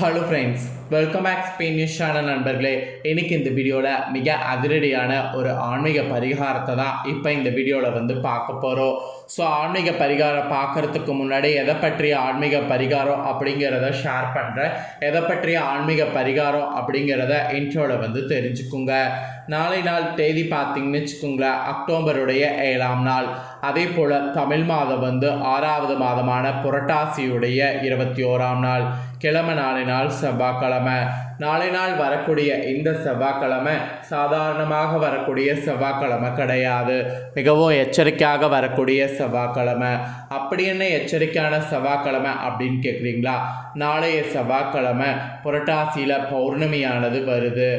Hello friends welcome back Spain news channel நண்பர்களே. இன்றைக்கி இந்த வீடியோவில் மிக அதிரடியான ஒரு ஆன்மீக பரிகாரத்தை தான் இப்போ இந்த வீடியோவில் வந்து பார்க்க போகிறோம் ஸோ ஆன்மீக பரிகாரம் பார்க்கறதுக்கு முன்னாடி எதை பற்றிய ஆன்மீக பரிகாரம் அப்படிங்கிறத ஷேர் பண்ணுறேன் எதை பற்றிய ஆன்மீக பரிகாரம் அப்படிங்கிறத இன்ட்ரோவில் வந்து தெரிஞ்சுக்குங்க. நாளை நாள் தேதி பார்த்தீங்கன்னு வச்சுக்கோங்களேன் அக்டோபருடைய ஏழாம் நாள். அதே போல் தமிழ் மாதம் வந்து ஆறாவது மாதமான புரட்டாசியுடைய இருபத்தி ஓராம் நாள். கிழமை நாளை நாள் செவ்வாய்க்கிழமை. நாளை நாள் வரக்கூடிய இந்த செவ்வாய்க்கிழமை சாதாரணமாக வரக்கூடிய செவ்வாய்க்கிழமை கிடையாது. மிகவும் எச்சரிக்கையாக வரக்கூடிய செவ்வாய்க்கிழமை. அப்படி என்ன எச்சரிக்கையான செவ்வாய்க்கிழமை அப்படின்னு கேட்குறீங்களா நாளைய செவ்வாய்க்கிழமை புரட்டாசியில் பௌர்ணமியானது வருது.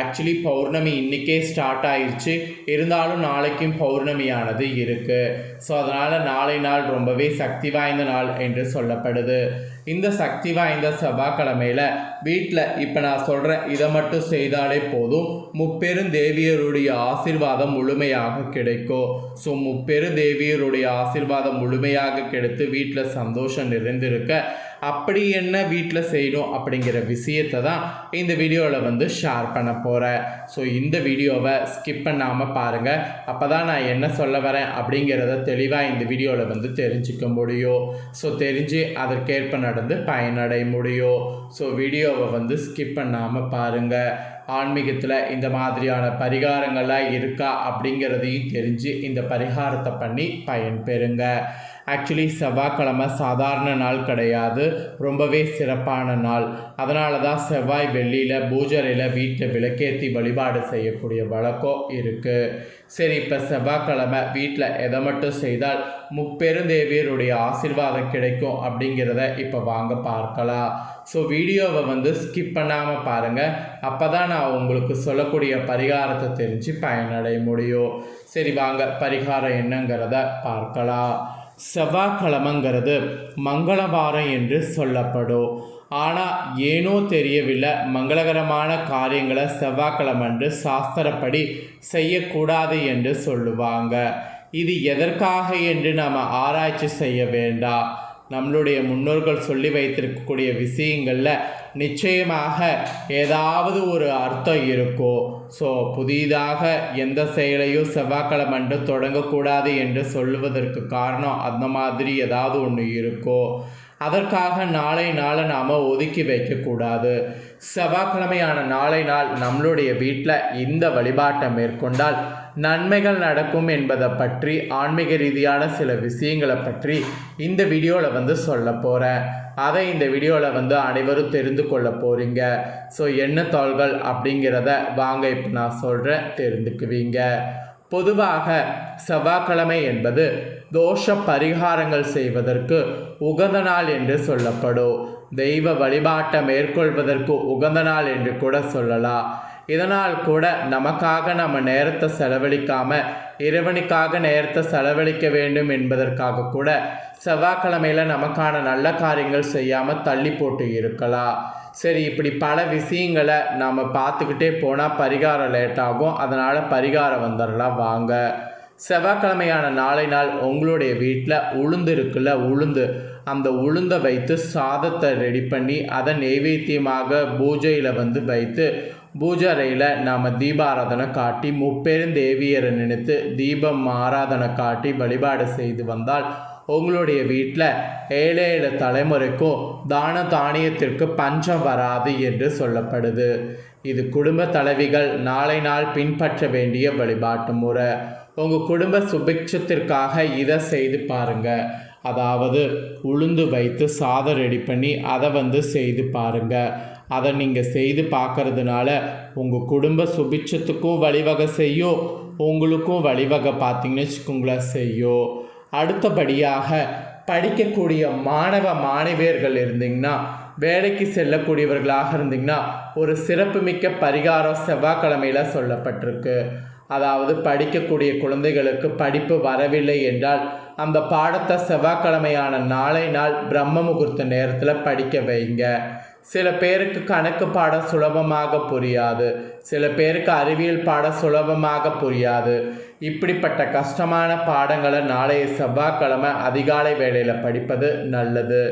ஆக்சுவலி பௌர்ணமி இன்றைக்கே ஸ்டார்ட் ஆயிடுச்சு இருந்தாலும் நாளைக்கும் பௌர்ணமியானது இருக்குது ஸோ அதனால் நாளை நாள் ரொம்பவே சக்தி வாய்ந்த நாள் என்று சொல்லப்படுது. இந்த சக்தி வாய்ந்த செவ்வாய்க்கிழமையில் வீட்டில் இப்போ நான் நான் சொல்கிறேன் இதை மட்டும் செய்தாலே போதும். முப்பெரும் தேவியருடைய ஆசிர்வாதம் முழுமையாக கிடைக்கும் ஸோ முப்பெரும் தேவியருடைய ஆசிர்வாதம் முழுமையாக கிடைத்து வீட்டில் சந்தோஷம் நிறைந்திருக்க அப்படி என்ன வீட்டில் செய்யணும் அப்படிங்கிற விஷயத்தை தான் இந்த வீடியோவில் வந்து ஷேர் பண்ண போகிறேன் ஸோ இந்த வீடியோவை ஸ்கிப் பண்ணாமல் பாருங்கள் அப்போ தான் நான் என்ன சொல்ல வரேன் அப்படிங்கிறத தெளிவாக இந்த வீடியோவில் வந்து தெரிஞ்சுக்க முடியும். ஸோ தெரிஞ்சு அதற்கேற்ப நடந்து பயனடைய முடியும். ஸோ வீடியோவை வந்து ஸ்கிப் பண்ணாமல் பாருங்கள் ஆன்மீகத்தில் இந்த மாதிரியான பரிகாரங்கள்லாம் இருக்கா அப்படிங்கிறதையும் தெரிஞ்சு இந்த பரிகாரத்தை பண்ணி பயன்பெறுங்க. ஆக்சுவலி செவ்வாய்க்கிழமை சாதாரண நாள் கிடையாது. ரொம்பவே சிறப்பான நாள். அதனால தான் செவ்வாய் வெள்ளியில் பூஜரையில் வீட்டில் விளக்கேற்றி வழிபாடு செய்யக்கூடிய வழக்கம் இருக்குது சரி இப்போ செவ்வாய்க்கிழமை வீட்டில் எதை மட்டும் செய்தால் முப்பெருந்தேவியருடைய ஆசிர்வாதம் கிடைக்கும் அப்படிங்கிறத இப்போ வாங்க பார்க்கலாம். ஸோ வீடியோவை வந்து ஸ்கிப் பண்ணாமல் பாருங்கள் அப்போ தான் நான் உங்களுக்கு சொல்லக்கூடிய பரிகாரத்தை தெரிஞ்சு பயனடைய முடியும். சரி வாங்க பரிகாரம் என்னங்கிறத பார்க்கலாம். செவ்வாய்க்கிழமைங்கிறது மங்களவாரம் என்று சொல்லப்படும். ஆனால் ஏனோ தெரியவில்லை மங்களகரமான காரியங்களை செவ்வாய்க்கிழமன்று சாஸ்திரப்படி செய்யக்கூடாது என்று சொல்லுவாங்க. இது எதற்காக என்று நாம் ஆராய்ச்சி செய்ய வேண்டாம். நம்மளுடைய முன்னோர்கள் சொல்லி வைத்திருக்கக்கூடிய விஷயங்களில் நிச்சயமாக ஏதாவது ஒரு அர்த்தம் இருக்கும் ஸோ புதிதாக எந்த செயலையும் செவ்வாய்க்கிழமை அன்று தொடங்கக்கூடாது என்று சொல்லுவதற்கு காரணம் அந்த மாதிரி ஏதாவது ஒன்று இருக்கோ. அதற்காக நாளை நாளை நாம் ஒதுக்கி வைக்கக்கூடாது. செவ்வாய்க்கிழமையான நாளை நாள் நம்மளுடைய வீட்டில் இந்த வழிபாட்டை மேற்கொண்டால் நன்மைகள் நடக்கும் என்பதை பற்றி ஆன்மீக ரீதியான சில விஷயங்களை பற்றி இந்த வீடியோவில் வந்து சொல்ல போகிறேன் அதை இந்த வீடியோவில் வந்து அனைவரும் தெரிந்து கொள்ள போகிறீங்க ஸோ என்ன தாள்கள் அப்படிங்கிறத வாங்க இப்போ நான் சொல்கிறேன் தெரிந்துக்குவீங்க. பொதுவாக செவ்வாய்க்கிழமை என்பது தோஷ பரிகாரங்கள் செய்வதற்கு உகந்த நாள் என்று சொல்லப்படும். தெய்வ வழிபாட்டை மேற்கொள்வதற்கு உகந்த நாள் என்று கூட சொல்லலாம். இதனால் கூட நமக்காக நம்ம நேரத்தை செலவழிக்காமல் இறைவனுக்காக நேரத்தை செலவழிக்க வேண்டும் என்பதற்காக கூட செவ்வாய்க்கிழமையில் நமக்கான நல்ல காரியங்கள் செய்யாமல் தள்ளி போட்டு இருக்கலாம். சரி இப்படி பல விஷயங்களை நாம் பார்த்துக்கிட்டே போனால் பரிகாரம் லேட் ஆகும். அதனால் பரிகாரம் வந்துடலாம் வாங்க. செவ்வாய்க்கிழமையான நாளை நாள் உங்களுடைய வீட்டில் உளுந்து இருக்குல்ல உளுந்து. அந்த உளுந்தை வைத்து சாதத்தை ரெடி பண்ணி அதை நெய்வேத்தியமாக பூஜையில் வந்து வைத்து பூஜை நாம் தீபாராதனை காட்டி முப்பெருந்தேவியரை நினைத்து தீபம் ஆராதனை காட்டி வழிபாடு செய்து வந்தால் உங்களுடைய வீட்டில் ஏழு ஏழு தலைமுறைக்கும் தான தானியத்திற்கு பஞ்சம் வராது என்று சொல்லப்படுது. இது குடும்ப தலைவிகள் நாளை நாள் பின்பற்ற வேண்டிய வழிபாட்டு முறை. உங்கள் குடும்ப சுபிக்ஷத்திற்காக இதை செய்து பாருங்கள் அதாவது உளுந்து வைத்து சாதம் ரெடி பண்ணி அதை வந்து செய்து பாருங்கள் அதை நீங்கள் செய்து பார்க்கறதுனால உங்கள் குடும்ப சுபிட்சத்துக்கும் வழிவகை செய்யும் உங்களுக்கும் வழிவகை பார்த்தீங்கன்னு வச்சுக்கோங்களேன் செய்யும் அடுத்தபடியாக படிக்கக்கூடிய மாணவ மாணவியர்கள் இருந்தீங்கன்னா வேலைக்கு செல்லக்கூடியவர்களாக இருந்தீங்கன்னா ஒரு சிறப்புமிக்க பரிகாரம் செவ்வாய்க்கிழமையில் சொல்லப்பட்டிருக்கு. அதாவது படிக்கக்கூடிய குழந்தைகளுக்கு படிப்பு வரவில்லை என்றால் அந்த பாடத்தை செவ்வாய்க்கிழமையான நாளை நாள் பிரம்ம முகூர்த்த நேரத்தில் படிக்க வைங்க. சில பேருக்கு கணக்கு பாடம் சுலபமாக புரியாது. சில பேருக்கு அறிவியல் பாடம் சுலபமாக புரியாது. இப்படிப்பட்ட கஷ்டமான பாடங்களை நாளைய செவ்வாய்க்கிழமை அதிகாலை வேளையில் படிப்பது நல்லது.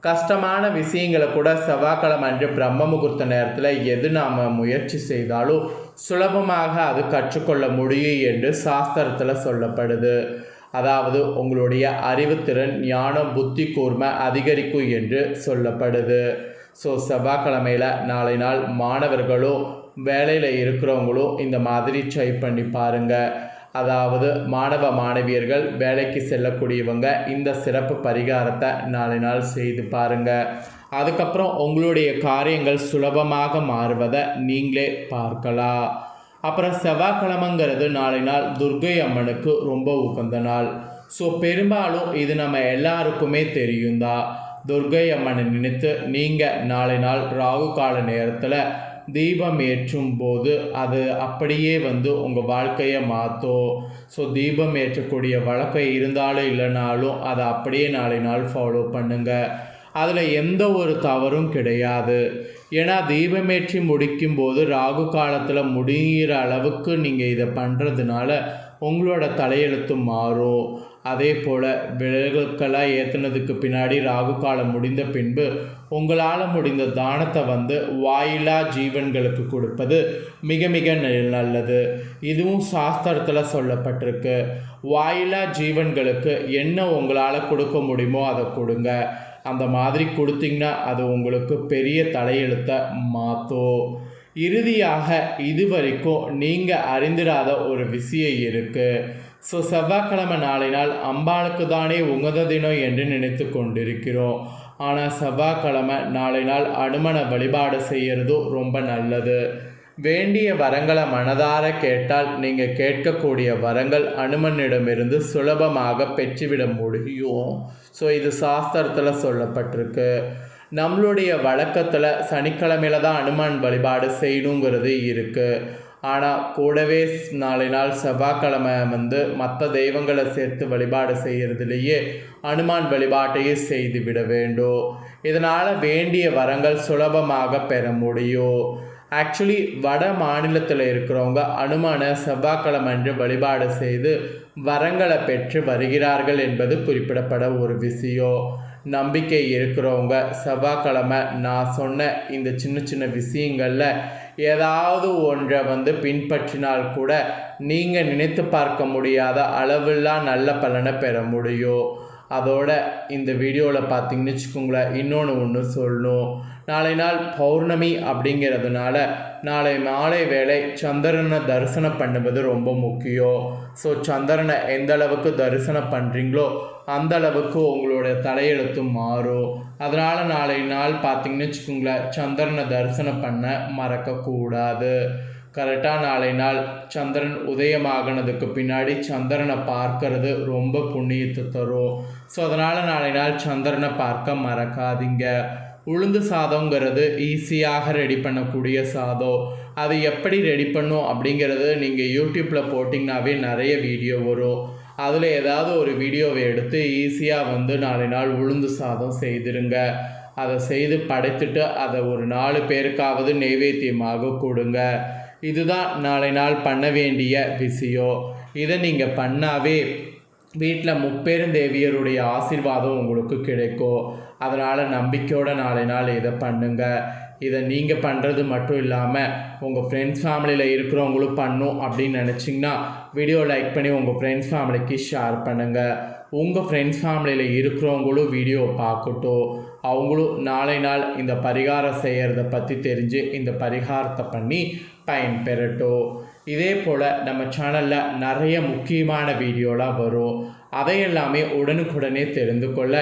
கஷ்டமான விஷயங்களை கூட செவ்வாய்க்கிழமை அன்று பிரம்ம முகூர்த்த நேரத்தில் எது நாம் முயற்சி செய்தாலும் சுலபமாக அது கற்றுக்கொள்ள முடியும் என்று சாஸ்திரத்தில் சொல்லப்படுது. அதாவது உங்களுடைய அறிவுத்திறன் ஞானம் புத்தி கூர்மை அதிகரிக்கும் என்று சொல்லப்படுது. ஸோ செவ்வாய்க்கிழமையில் நாளை நாள் மாணவர்களும் வேலையில் இருக்கிறவங்களும் இந்த மாதிரி ட்ரை பண்ணி பாருங்கள் அதாவது மாணவ மாணவியர்கள் வேலைக்கு செல்லக்கூடியவங்க இந்த சிறப்பு பரிகாரத்தை நாளை நாள் செய்து பாருங்கள் அதுக்கப்புறம் உங்களுடைய காரியங்கள் சுலபமாக மாறுவதை நீங்களே பார்க்கலாம். அப்புறம் செவ்வாய்க்கிழமைங்கிறது நாளை நாள் துர்கை அம்மனுக்கு ரொம்ப உகந்த நாள். ஸோ பெரும்பாலும் இது நம்ம எல்லாருக்குமே தெரியும் தான் துர்கை அம்மனை நினைத்து நீங்கள் நாளை நாள் ராகு கால நேரத்தில் தீபம் ஏற்றும் போது அது அப்படியே வந்து உங்கள் வாழ்க்கையை மாற்றும் ஸோ தீபம் ஏற்றக்கூடிய வழக்கம் இருந்தாலும் இல்லைனாலும் அதை அப்படியே நாளை நாள் ஃபாலோ பண்ணுங்கள் அதில் எந்த ஒரு தவறும் கிடையாது. ஏன்னா தீபமேற்றி முடிக்கும்போது ராகு காலத்தில் முடிகிற அளவுக்கு நீங்கள் இதை பண்ணுறதுனால உங்களோட தலையெழுத்து மாறும். அதே போல் விலகுக்களாக ஏற்றுனதுக்கு பின்னாடி ராகு காலம் முடிந்த பின்பு உங்களால் முடிந்த தானத்தை வந்து வாயிலா ஜீவன்களுக்கு கொடுப்பது மிக மிக நல்லது. இதுவும் சாஸ்திரத்தில் சொல்லப்பட்டிருக்கு. வாயிலா ஜீவன்களுக்கு என்ன உங்களால் கொடுக்க முடியுமோ அதை கொடுங்க. அந்த மாதிரி கொடுத்தீங்கன்னா அது உங்களுக்கு பெரிய தலையெழுத்தை மாற்றும் இறுதியாக இது வரைக்கும் நீங்கள் அறிந்திராத ஒரு விஷயம் இருக்குது ஸோ செவ்வாய்க்கிழமை நாளை நாள் அம்பாளுக்கு தானே உகந்த தினம் என்று நினைத்து கொண்டிருக்கிறோம். ஆனால் செவ்வாய்க்கிழமை நாளை நாள் அனுமனை வழிபாடு செய்கிறதும் ரொம்ப நல்லது. வேண்டிய வரங்களை மனதார கேட்டால் நீங்கள் கேட்கக்கூடிய வரங்கள் அனுமனிடமிருந்து சுலபமாக பெற்றுவிட முடியும். ஸோ இது சாஸ்திரத்தில் சொல்லப்பட்டிருக்கு. நம்மளுடைய வழக்கத்தில் சனிக்கிழமையில தான் அனுமான் வழிபாடு செய்யணுங்கிறது இருக்குது ஆனால் கூடவே நாளை நாள் செவ்வாய்க்கிழமை வந்து மற்ற தெய்வங்களை சேர்த்து வழிபாடு செய்கிறதுலேயே அனுமான் வழிபாட்டையும் செய்து விட வேண்டும். இதனால் வேண்டிய வரங்கள் சுலபமாக பெற முடியும். ஆக்சுவலி வட மாநிலத்தில் இருக்கிறவங்க அனுமான செவ்வாய்க்கிழமை அன்று வழிபாடு செய்து வரங்களை பெற்று வருகிறார்கள் என்பது குறிப்பிடப்பட ஒரு விஷயம். நம்பிக்கை இருக்கிறவங்க செவ்வாய்க்கிழமை நான் சொன்ன இந்த சின்ன சின்ன விஷயங்களில் ஏதாவது ஒன்றை வந்து பின்பற்றினால் கூட நீங்கள் நினைத்து பார்க்க முடியாத அளவில்லா நல்ல பலனை பெற முடியும். அதோட இந்த வீடியோவில் பார்த்தீங்கன்னு வச்சுக்கோங்களேன் இன்னொன்று ஒன்று சொல்லணும். நாளை நாள் பௌர்ணமி அப்படிங்கிறதுனால நாளை மாலை வேளை சந்திரனை தரிசனம் பண்ணுவது ரொம்ப முக்கியம். ஸோ சந்திரனை எந்த அளவுக்கு தரிசனம் பண்ணுறீங்களோ அந்த அளவுக்கு உங்களோட தலையெழுத்து மாறும். அதனால் நாளை நாள் பார்த்தீங்கன்னு வச்சுக்கோங்களேன் சந்திரனை தரிசனம் பண்ண மறக்கக்கூடாது. கரெக்டாக நாளை நாள் சந்திரன் உதயமாகனதுக்கு பின்னாடி சந்திரனை பார்க்கறது ரொம்ப புண்ணியத்தை தரும். ஸோ அதனால் நாளை நாள் சந்திரனை பார்க்க மறக்காதீங்க. உளுந்து சாதங்கிறது ஈஸியாக ரெடி பண்ணக்கூடிய சாதம். அது எப்படி ரெடி பண்ணும் அப்படிங்கிறது நீங்கள் யூடியூப்பில் போட்டிங்கனாவே நிறைய வீடியோ வரும். அதில் ஏதாவது ஒரு வீடியோவை எடுத்து ஈஸியாக வந்து நாலு நாள் உளுந்து சாதம் செய்திருங்க. அதை செய்து படைத்துட்டு அதை ஒரு நாலு பேருக்காவது நெய்வேத்தியமாக கொடுங்க. இதுதான் நாளை நாள் பண்ண வேண்டிய விஷயம் இதை நீங்கள் பண்ணாவே வீட்டில் முப்பெருந்தேவியருடைய ஆசீர்வாதம் உங்களுக்கு கிடைக்கும். அதனால் நம்பிக்கையோட நாளை நாள் இதை பண்ணுங்கள் இதை நீங்கள் பண்ணுறது மட்டும் இல்லாமல் உங்கள் ஃப்ரெண்ட்ஸ் ஃபேமிலியில் இருக்கிறவங்களும் பண்ணும் அப்படின்னு நினச்சிங்கன்னா வீடியோ லைக் பண்ணி உங்கள் ஃப்ரெண்ட்ஸ் ஃபேமிலிக்கு ஷேர் பண்ணுங்கள் உங்கள் ஃப்ரெண்ட்ஸ் ஃபேமிலியில் இருக்கிறவங்களும் வீடியோ பார்க்கட்டும். அவங்களும் நாளை நாள் இந்த பரிகாரம் செய்கிறத பற்றி தெரிஞ்சு இந்த பரிகாரத்தை பண்ணி பயன் பெறட்டும் இதே போல் நம்ம சேனலில் நிறைய முக்கியமான வீடியோலாம் வரும். அதையெல்லாமே உடனுக்குடனே தெரிந்து கொள்ள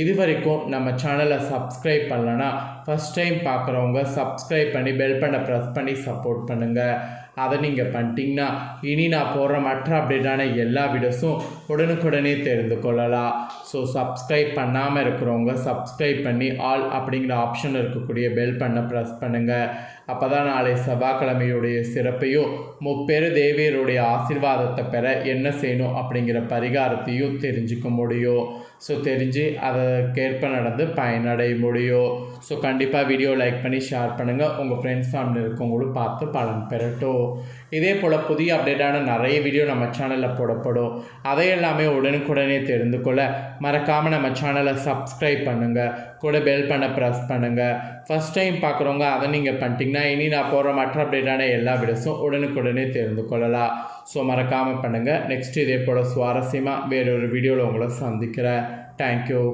இது வரைக்கும் நம்ம சேனலை சப்ஸ்கிரைப் பண்ணலன்னா ஃபஸ்ட் டைம் பார்க்குறவங்க சப்ஸ்கிரைப் பண்ணி பெல் பண்ண ப்ரெஸ் பண்ணி சப்போர்ட் பண்ணுங்கள் அதை நீங்கள் பண்ணிட்டீங்கன்னா இனி நான் போடுற மற்ற அப்டேட்டான எல்லா வீடியோஸும் உடனுக்குடனே தெரிந்து கொள்ளலாம். ஸோ சப்ஸ்கிரைப் பண்ணாமல் இருக்கிறவங்க சப்ஸ்கிரைப் பண்ணி ஆல் அப்படிங்கிற ஆப்ஷன் இருக்கக்கூடிய பெல் பண்ண ப்ரெஸ் பண்ணுங்கள் அப்போ தான் நாளை செவ்வாய்க்கிழமையுடைய சிறப்பையும் முப்பெரு தேவியருடைய ஆசிர்வாதத்தை பெற என்ன செய்யணும் அப்படிங்கிற பரிகாரத்தையும் தெரிஞ்சுக்க முடியும். ஸோ தெரிஞ்சு அதை கேட்ப நடந்து பயனடைய முடியும் ஸோ கண்டிப்பாக வீடியோ லைக் பண்ணி ஷேர் பண்ணுங்கள் உங்கள் ஃப்ரெண்ட்ஸ் ஃபேமிலி இருக்கவங்களும் பார்த்து பலன் பெறட்டும். இதே போல் புதிய அப்டேட்டான நிறைய வீடியோ நம்ம சேனலில் போடப்படும். அதையெல்லாமே உடனுக்குடனே தெரிந்து கொள்ள மறக்காமல் நம்ம சேனலை சப்ஸ்கிரைப் பண்ணுங்கள் கூட பெல் பண்ண ப்ரெஸ் பண்ணுங்கள் ஃபஸ்ட் டைம் பார்க்குறவங்க அதை நீங்கள் பண்ணிட்டீங்கன்னா இனி நான் போகிற மற்ற அப்டேட்டான எல்லா வீடியோஸும் உடனுக்குடனே தெரிந்து கொள்ளலாம். ஸோ மறக்காமல் பண்ணுங்கள் நெக்ஸ்ட் இதே போல் சுவாரஸ்யமாக வேறொரு வீடியோவில் உங்களை சந்திக்கிறேன். தேங்க்யூ